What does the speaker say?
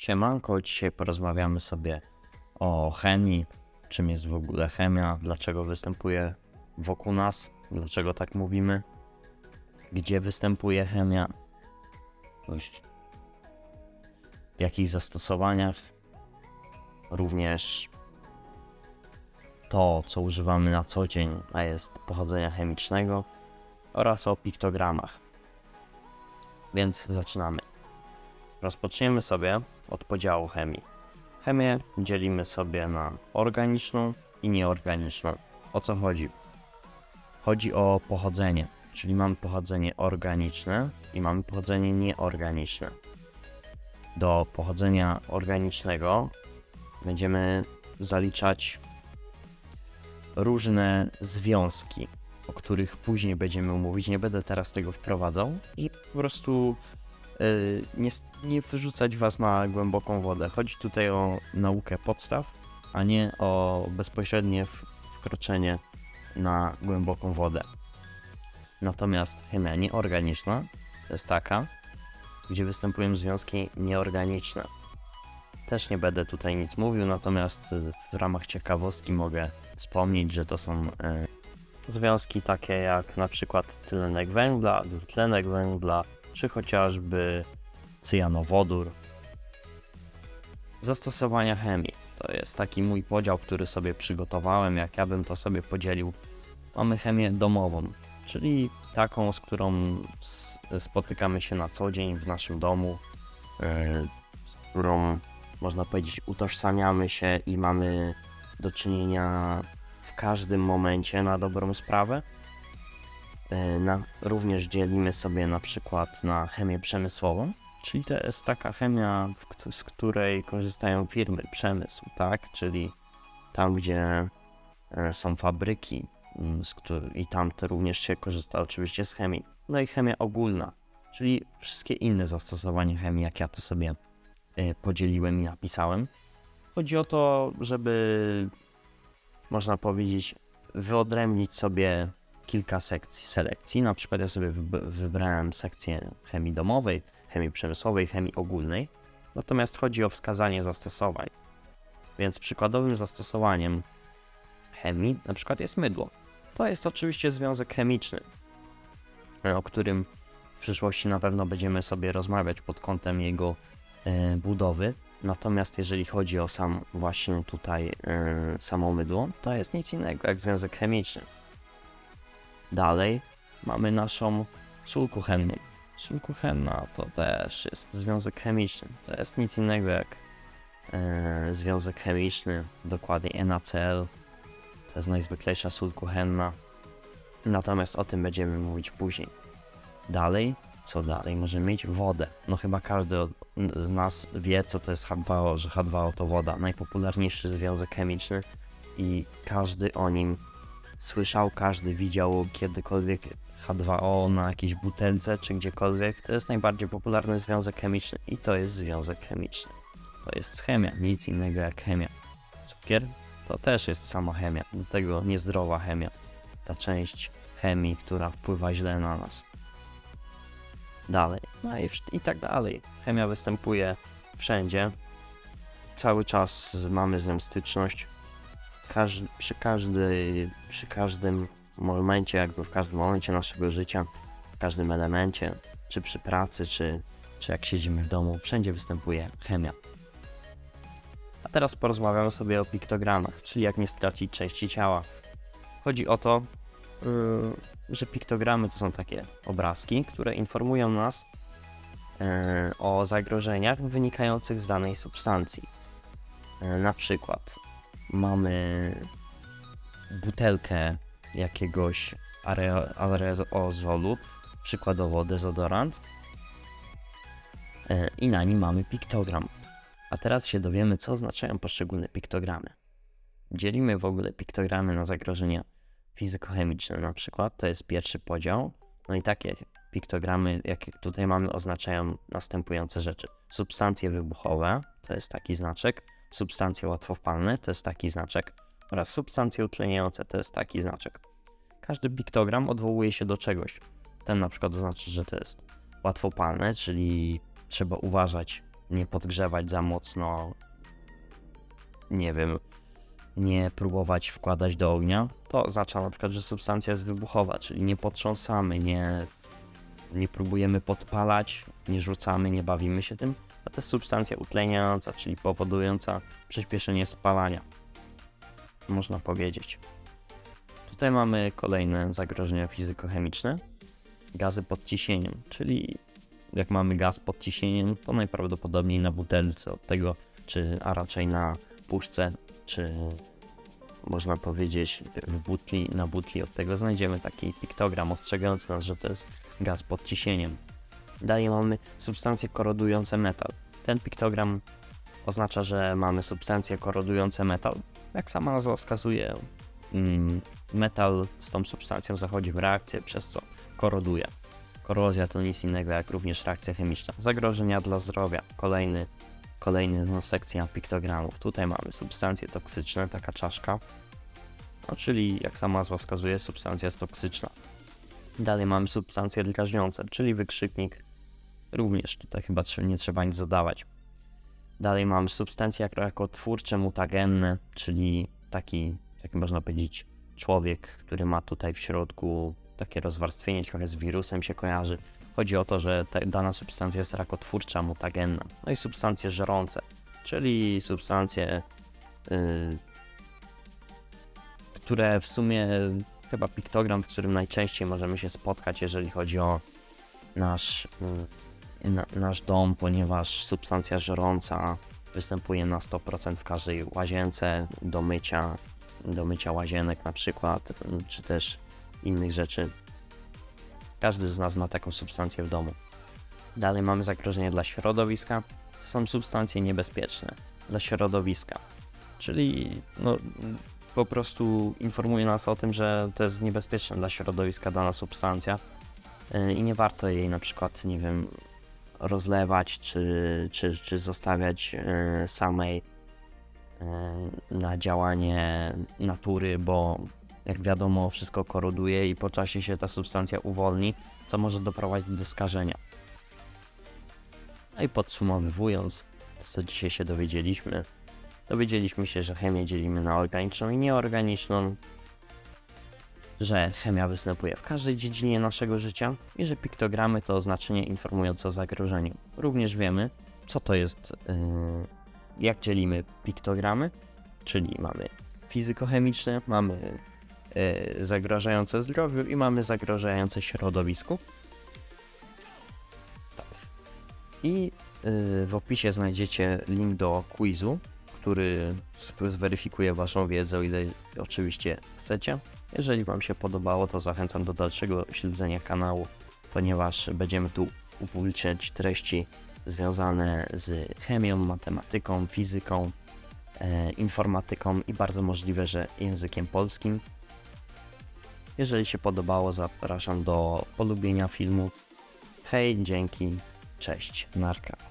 Siemanko, dzisiaj porozmawiamy sobie o chemii, czym jest w ogóle chemia, dlaczego występuje wokół nas, dlaczego tak mówimy, gdzie występuje chemia, w jakich zastosowaniach, również to, co używamy na co dzień, a jest pochodzenia chemicznego oraz o piktogramach. Więc zaczynamy. Rozpoczniemy sobie od podziału chemii. Chemię dzielimy sobie na organiczną i nieorganiczną. O co chodzi? Chodzi o pochodzenie, czyli mamy pochodzenie organiczne i mamy pochodzenie nieorganiczne. Do pochodzenia organicznego będziemy zaliczać różne związki, o których później będziemy mówić. Nie będę teraz tego wprowadzał, żeby po prostu nie, s- nie wyrzucać was na głęboką wodę. Chodzi tutaj o naukę podstaw, a nie o bezpośrednie wkroczenie na głęboką wodę. Natomiast chemia nieorganiczna to jest taka, gdzie występują związki nieorganiczne. Też nie będę tutaj nic mówił, natomiast y, w ramach ciekawostki mogę wspomnieć, że to są y, związki takie jak na przykład tlenek węgla, dwutlenek węgla, czy chociażby cyjanowodór. Zastosowania chemii. To jest taki mój podział, który sobie przygotowałem. Jak ja bym to sobie podzielił, mamy chemię domową, czyli taką, z którą spotykamy się na co dzień w naszym domu, yy, z którą można powiedzieć utożsamiamy się i mamy do czynienia w każdym momencie na dobrą sprawę. E, Na, również dzielimy sobie na przykład na chemię przemysłową, czyli to jest taka chemia, w, z której korzystają firmy, przemysł, tak? Czyli tam, gdzie e, są fabryki mm, i tam to również się korzysta oczywiście z chemii. No i chemia ogólna, czyli wszystkie inne zastosowania chemii, jak ja to sobie e, podzieliłem i napisałem. Chodzi o to, żeby można powiedzieć, wyodrębnić sobie kilka sekcji, selekcji. Na przykład ja sobie wyb- wybrałem sekcję chemii domowej, chemii przemysłowej, chemii ogólnej. Natomiast chodzi o wskazanie zastosowań. Więc przykładowym zastosowaniem chemii na przykład jest mydło. To jest oczywiście związek chemiczny, e, o którym w przyszłości na pewno będziemy sobie rozmawiać pod kątem jego e, budowy. Natomiast jeżeli chodzi o sam właśnie tutaj yy, samo mydło, to jest nic innego jak związek chemiczny. Dalej mamy naszą sól kuchenną. Sól kuchenna to też jest związek chemiczny. To jest nic innego jak yy, związek chemiczny, dokładnie NaCl. To jest najzwyklejsza sól kuchenna. Natomiast o tym będziemy mówić później. Dalej, co dalej? Możemy mieć wodę. No chyba każdy z nas wie, co to jest H2O, że H2O to woda. Najpopularniejszy związek chemiczny i każdy o nim słyszał, każdy widział kiedykolwiek H2O na jakiejś butelce czy gdziekolwiek. To jest najbardziej popularny związek chemiczny i to jest związek chemiczny. To jest chemia, nic innego jak chemia. Cukier to też jest sama chemia, do tego niezdrowa chemia. Ta część chemii, która wpływa źle na nas dalej. No i, i tak dalej. Chemia występuje wszędzie. Cały czas mamy z nią styczność. Przy, każdy, przy każdym momencie, jakby w każdym momencie naszego życia, w każdym elemencie, czy przy pracy, czy, czy jak siedzimy w domu, wszędzie występuje chemia. A teraz porozmawiamy sobie o piktogramach, czyli jak nie stracić części ciała. Chodzi o to, yy, że piktogramy to są takie obrazki, które informują nas e, o zagrożeniach wynikających z danej substancji. E, na przykład mamy butelkę jakiegoś aerozolu, przykładowo dezodorant, e, i na nim mamy piktogram. A teraz się dowiemy, co oznaczają poszczególne piktogramy. Dzielimy w ogóle piktogramy na zagrożenia fizykochemiczne na przykład, to jest pierwszy podział. No i takie piktogramy, jakie tutaj mamy, oznaczają następujące rzeczy. Substancje wybuchowe, to jest taki znaczek, substancje łatwopalne, to jest taki znaczek oraz substancje utleniające, to jest taki znaczek. Każdy piktogram odwołuje się do czegoś. Ten na przykład oznacza, że to jest łatwopalne, czyli trzeba uważać nie podgrzewać za mocno, nie wiem, nie próbować wkładać do ognia, to oznacza na przykład, że substancja jest wybuchowa, czyli nie potrząsamy, nie, nie próbujemy podpalać, nie rzucamy, nie bawimy się tym, a to jest substancja utleniająca, czyli powodująca przyspieszenie spalania, można powiedzieć. Tutaj mamy kolejne zagrożenia fizykochemiczne, gazy pod ciśnieniem, czyli jak mamy gaz pod ciśnieniem, to najprawdopodobniej na butelce od tego, czy, a raczej na puszce, czy można powiedzieć w butli, na butli od tego znajdziemy taki piktogram ostrzegający nas, że to jest gaz pod ciśnieniem. Dalej mamy substancje korodujące metal. Ten piktogram oznacza, że mamy substancje korodujące metal. Jak sama nazwa wskazuje, mm, metal z tą substancją zachodzi w reakcję, przez co koroduje. Korozja to nic innego jak również reakcja chemiczna. Zagrożenia dla zdrowia. Kolejny, kolejny sekcja piktogramów. Tutaj mamy substancje toksyczne, taka czaszka. No, czyli jak sama nazwa wskazuje, substancja jest toksyczna. Dalej mamy substancje drażniące, czyli wykrzyknik. Również tutaj chyba nie trzeba nic zadawać. Dalej mamy substancje jako, jako twórcze, mutagenne, czyli taki, jak można powiedzieć, człowiek, który ma tutaj w środku takie rozwarstwienie, trochę z wirusem się kojarzy. Chodzi o to, że ta, dana substancja jest rakotwórcza, mutagenna. No i substancje żerące, czyli substancje, y, które w sumie chyba piktogram, w którym najczęściej możemy się spotkać, jeżeli chodzi o nasz, y, na, nasz dom, ponieważ substancja żerąca występuje na 100% w każdej łazience do mycia, do mycia łazienek na przykład, y, czy też innych rzeczy. Każdy z nas ma taką substancję w domu. Dalej mamy zagrożenie dla środowiska. To są substancje niebezpieczne dla środowiska. Czyli no, po prostu informuje nas o tym, że to jest niebezpieczne dla środowiska dana substancja yy, i nie warto jej na przykład, nie wiem, rozlewać czy, czy, czy zostawiać yy, samej yy, na działanie natury, bo jak wiadomo, wszystko koroduje i po czasie się ta substancja uwolni, co może doprowadzić do skażenia. No i podsumowując, to co dzisiaj się dowiedzieliśmy, dowiedzieliśmy się, że chemię dzielimy na organiczną i nieorganiczną, że chemia występuje w każdej dziedzinie naszego życia i że piktogramy to oznaczenie informujące o zagrożeniu. Również wiemy, co to jest, yy, jak dzielimy piktogramy, czyli mamy fizykochemiczne, mamy y, zagrażające zdrowiu i mamy zagrażające środowisku. Tak. I y, w opisie znajdziecie link do quizu, który zweryfikuje Waszą wiedzę, ile oczywiście chcecie. Jeżeli Wam się podobało, to zachęcam do dalszego śledzenia kanału, ponieważ będziemy tu upubliczniać treści związane z chemią, matematyką, fizyką, e, informatyką i bardzo możliwe, że językiem polskim. Jeżeli się podobało, zapraszam do polubienia filmu. Hej, dzięki, cześć, narka.